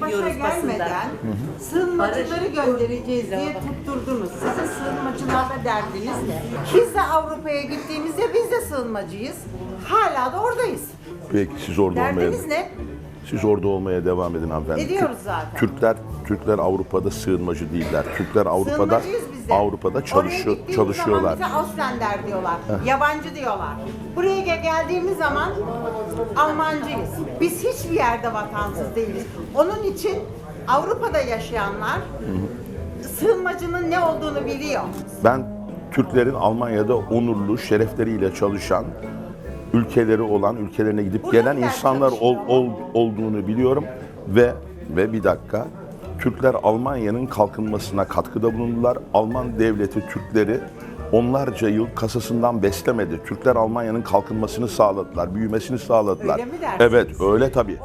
Başa ediyoruz basında. gelmeden sığınmacıları göndereceğiz diye tutturdunuz. Sizin sığınmacılarla derdiniz ne? Biz de Avrupa'ya gittiğimizde biz de sığınmacıyız. Hala da oradayız. Peki siz orada olmaya Derdiniz ne? siz orada olmaya devam edin hanımefendi. Ediyoruz zaten. Türkler Türkler Avrupa'da sığınmacı değiller. Türkler Avrupa'da Sığınmacıyız biz de. Avrupa'da Oraya çalışıyor gittiğimiz çalışıyorlar. zaman bize Ausländer diyorlar. Yabancı diyorlar. Buraya gel- geldiğimiz zaman Almancıyız. Biz hiçbir yerde vatansız değiliz. Onun için Avrupa'da yaşayanlar sığınmacının ne olduğunu biliyor. Ben Türklerin Almanya'da onurlu, şerefleriyle çalışan, ülkeleri olan, ülkelerine gidip Buradakiler gelen insanlar ol- ol- olduğunu biliyorum ve ve bir dakika Türkler Almanya'nın kalkınmasına katkıda bulundular. Alman devleti Türkleri onlarca yıl kasasından beslemedi. Türkler Almanya'nın kalkınmasını sağladılar, büyümesini sağladılar. Öyle mi dersiniz? Evet, öyle tabii.